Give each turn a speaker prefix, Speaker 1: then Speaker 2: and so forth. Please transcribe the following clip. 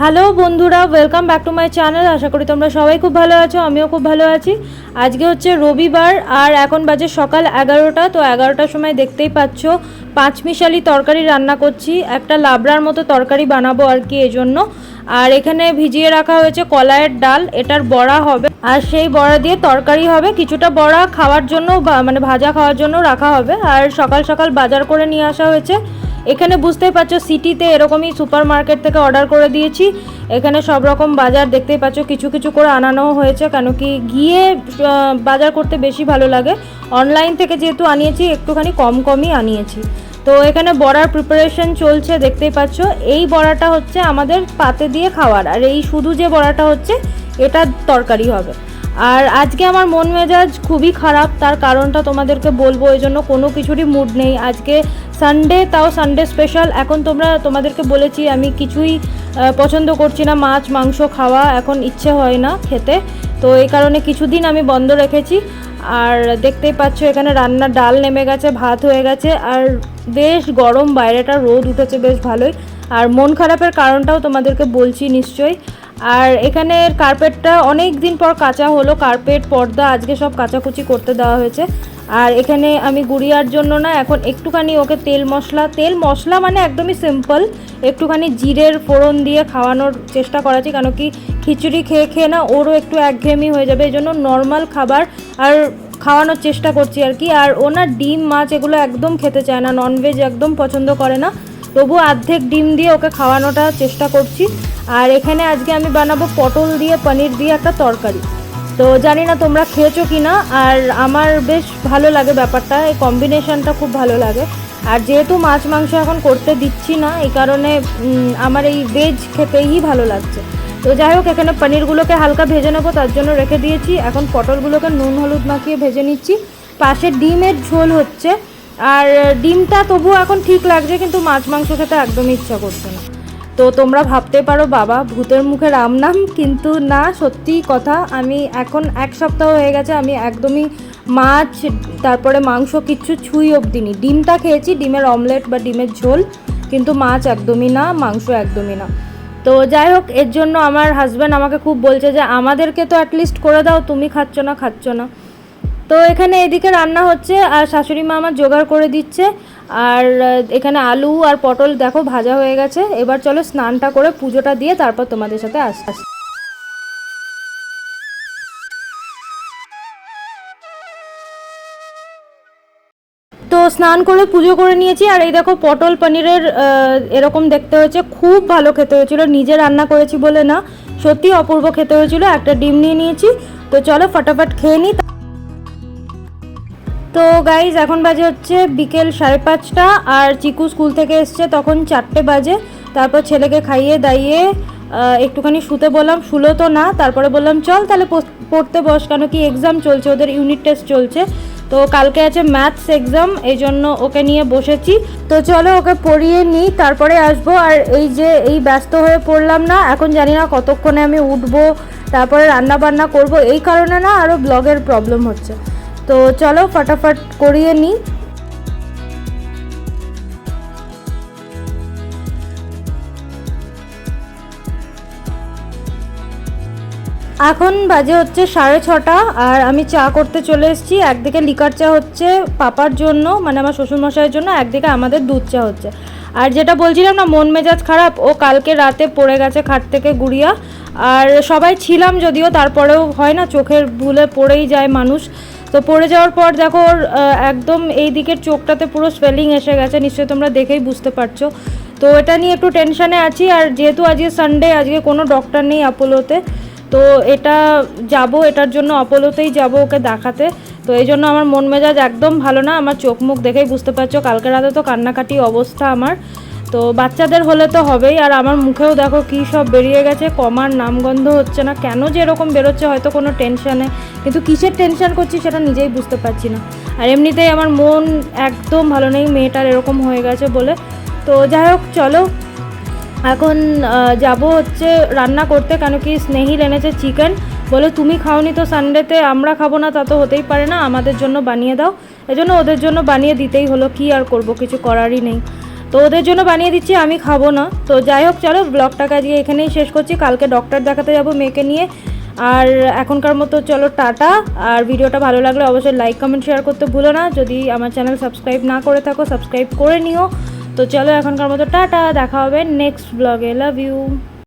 Speaker 1: Hello বন্ধুরা welcome back to my channel আশা করি তোমরা সবাই খুব ভালো আছো, আমিও খুব ভালো আছি। আজকে হচ্ছে রবিবার আর এখন বাজে সকাল এগারোটা, তো এগারোটার সময় দেখতেই পাচ্ছ, পাঁচমিশালি তরকারি রান্না করছি। একটা লাবড়ার মতো তরকারি বানাবো আর কি এজন্য। আর এখানে ভিজিয়ে রাখা হয়েছে কলাইয়ের ডাল, এটার বড়া হবে। আর সেই বড়া দিয়ে তরকারি হবে, কিছুটা বড়া খাওয়ার জন্য মানে ভাজা খাওয়ার জন্য রাখা হবে। আর সকাল সকাল বাজার করে নিয়ে আসা হয়েছে এখানে বুঝতেই পারছ সিটিতে এরকমই সুপার মার্কেট থেকে অর্ডার করে দিয়েছি। এখানে সব রকম বাজার দেখতেই পাচ্ছ, কিছু কিছু করে আনানো হয়েছে, কেন কি গিয়ে বাজার করতে বেশি ভালো লাগে। অনলাইন থেকে যেহেতু আনিয়েছি, একটুখানি কম কমই আনিয়েছি। তো এখানে বড়ার প্রিপারেশন চলছে, দেখতেই পাচ্ছ। এই বড়াটা হচ্ছে আমাদের পাতে দিয়ে খাওয়ার, আর এই শুধু যে বড়াটা হচ্ছে, এটা তরকারি হবে। আর আজকে আমার মন মেজাজ খুবই খারাপ, তার কারণটা তোমাদেরকে বলব এই জন্য কোনো কিছুরই মুড নেই। আজকে সানডে তাও সানডে স্পেশাল এখন তোমরা, তোমাদেরকে বলেছি, আমি কিছুই পছন্দ করছি না, মাছ, মাংস খাওয়া, এখন ইচ্ছে হয় না খেতে। তো এই কারণে কিছুদিন আমি বন্ধ রেখেছি। আর দেখতেই পাচ্ছ, এখানে রান্নার ডাল নেমে গেছে, ভাত হয়ে গেছে। আর বেশ গরম, বাইরেটা রোদ উঠেছে বেশ ভালোই। আর মন খারাপের কারণটাও তোমাদেরকে বলছি নিশ্চয়ই। আর এখানে কার্পেটটা অনেক দিন পর কাঁচা হলো। কার্পেট পর্দা, আজকে সব কাচাকুচি করতে দেওয়া হয়েছে। আর এখানে আমি গুড়িয়ার জন্য না, এখন একটুখানি ওকে তেল মশলা তেল মশলা মানে একদমই সিম্পল একটুখানি জিরের ফোড়ন দিয়ে খাওয়ানোর চেষ্টা করাচ্ছি, কেন কি খিচুড়ি খেয়ে খেয়ে না ওরও একটু একঘেয়েমি হয়ে যাবে এই জন্য নর্মাল খাবার আর খাওয়ানোর চেষ্টা করছি আর কি। আর ওনার ডিম, মাছ এগুলো একদম খেতে চায় না ননভেজ একদম পছন্দ করে না। তবু অর্ধেক ডিম দিয়ে ওকে খাওয়ানোটা চেষ্টা করছি। আর এখানে আজকে আমি বানাবো পটল দিয়ে, পনির দিয়ে একটা তরকারি। তো জানি না তোমরা খেয়েছো কি না আর আমার বেশ ভালো লাগে ব্যাপারটা, এই কম্বিনেশনটা খুব ভালো লাগে। আর যেহেতু মাছ, মাংস এখন করতে দিচ্ছি না, এই কারণে আমার এই ভেজ খেতেই ভালো লাগছে। তো যাই হোক, এখানে পনিরগুলোকে হালকা ভেজে নেব, তার জন্য রেখে দিয়েছি। এখন পটলগুলোকে নুন, হলুদ মাখিয়ে ভেজে নিচ্ছি। পাশে ডিমের ঝোল হচ্ছে, আর ডিমটা তবুও এখন ঠিক লাগছে, কিন্তু মাছ, মাংস খেতে একদমই ইচ্ছা করছে না। তো তোমরা ভাবতে পারো, বাবা, ভূতের মুখে রাম নাম, কিন্তু না, সত্যি কথা, আমি এখন এক সপ্তাহ হয়ে গেছে, আমি একদমই মাছ, তারপরে মাংস কিচ্ছু ছুঁই অবধি নি। ডিমটা খেয়েছি, ডিমের অমলেট বা ডিমের ঝোল, কিন্তু মাছ একদমই না, মাংস একদমই না। তো যাই হোক, এর জন্য আমার হাজব্যান্ড আমাকে খুব বলছে যে, আমাদেরকে তো অ্যাটলিস্ট করে দাও, তুমি খাচ্ছ না খাচ্ছ না। তো এখানে এদিকে রান্না হচ্ছে, আর শাশুড়ি মা আমার জোগাড় করে দিচ্ছে। আর এখানে আলু আর পটল দেখো ভাজা হয়ে গেছে। এবার চলো স্নানটা করে পুজোটা দিয়ে তারপর তোমাদের সাথে আস আস, তো স্নান করে পুজো করে নিয়েছি। আর এই দেখো পটল পনিরের এরকম দেখতে হয়েছে। খুব ভালো খেতে হয়েছিল। নিজে রান্না করেছি বলে না সত্যি অপূর্ব খেতে হয়েছিল। একটা ডিম নিয়ে নিয়েছি। তো চলো ফটাফট খেয়ে নিই তো গাইজ এখন বাজে হচ্ছে বিকেল সাড়ে পাঁচটা, আর চিকু স্কুল থেকে এসছে তখন চারটে বাজে। তারপর ছেলেকে খাইয়ে দাইয়ে একটুখানি শুতে বললাম, শুলো তো না, তারপরে বললাম, চল তাহলে পড়তে বস, কেন কি এক্সাম চলছে, ওদের ইউনিট টেস্ট চলছে। তো কালকে আছে ম্যাথস এক্সাম এই জন্য ওকে নিয়ে বসেছি। তো চলো ওকে পড়িয়ে নিই, তারপরে আসব। আর এই যে, এই ব্যস্ত হয়ে পড়লাম না, এখন জানি না কতক্ষণে আমি উঠবো, তারপরে রান্না বান্না করব। এই কারণে না আরও ব্লগের প্রবলেম হচ্ছে। তো চলো ফটাফট করিয়ে নিই এখন বাজে হচ্ছে সাড়ে ছটা আর আমি চা করতে চলে এসেছি। একদিকে লিকার চা হচ্ছে পাপার জন্য মানে আমার শ্বশুরমশাইয়ের জন্য, একদিকে আমাদের দুধ চা হচ্ছে। আর যেটা বলছিলাম না, মন মেজাজ খারাপ, ও কালকে রাতে পড়ে গেছে খাট থেকে গুড়িয়া। আর সবাই ছিলাম যদিও, তারপরেও হয় না, চোখের ভুলে পড়েই যায় মানুষ। তো পড়ে যাওয়ার পর দেখো ওর একদম এই দিকের চোখটাতে পুরো স্পেলিং এসে গেছে। নিশ্চয়ই তোমরা দেখেই বুঝতে পারছ। তো এটা নিয়ে একটু টেনশানে আছি আর যেহেতু আজকে সানডে আজকে কোনো ডক্টর নেই অ্যাপোলোতে তো এটা যাব, এটার জন্য অপোলোতেই যাব ওকে দেখাতে। তো এই জন্য আমার মন মেজাজ একদম ভালো না, আমার চোখ মুখ দেখেই বুঝতে পারছ, কালকে রাতে তো কান্নাকাটি অবস্থা আমার। তো বাচ্চাদের হলে তো হবেই, আর আমার মুখেও দেখো কী সব বেরিয়ে গেছে, কমার নামগন্ধ হচ্ছে না। কেন যে এরকম বেরোচ্ছে হয়তো কোনো টেনশানে, কিন্তু কিসের টেনশন করছি সেটা নিজেই বুঝতে পারছি না। আর এমনিতেই আমার মন একদম ভালো নেই, মেয়েটার এরকম হয়ে গেছে বলে। তো যাই হোক, চলো। এখন যাব হচ্ছে রান্না করতে, কেন কি স্নেহিল এনেছে চিকেন। বলে, তুমি খাওনি তো সানডেতে, আমরা খাব না, তা তো হতেই পারে না, আমাদের জন্য বানিয়ে দাও। এজন্য ওদের জন্য বানিয়ে দিতেই হলো, কি আর করব, কিছু করারই নেই। তো ওদের জন্য বানিয়ে দিচ্ছি, আমি খাব না। তো যাই হোক, চলো ব্লগটাকে আজকে এখানেই শেষ করছি। কালকে ডক্টর দেখাতে যাব মেয়েকে নিয়ে। আর এখনকার মতো চলো, টাটা। আর ভিডিওটা ভালো লাগলে অবশ্যই লাইক কমেন্ট শেয়ার করতে ভুলো না। যদি আমার চ্যানেল সাবস্ক্রাইব না করে থাকো সাবস্ক্রাইব করে নিও। তো চলো, এখনকার মতো টাটা। দেখা হবে নেক্সট ব্লগে লাভ ইউ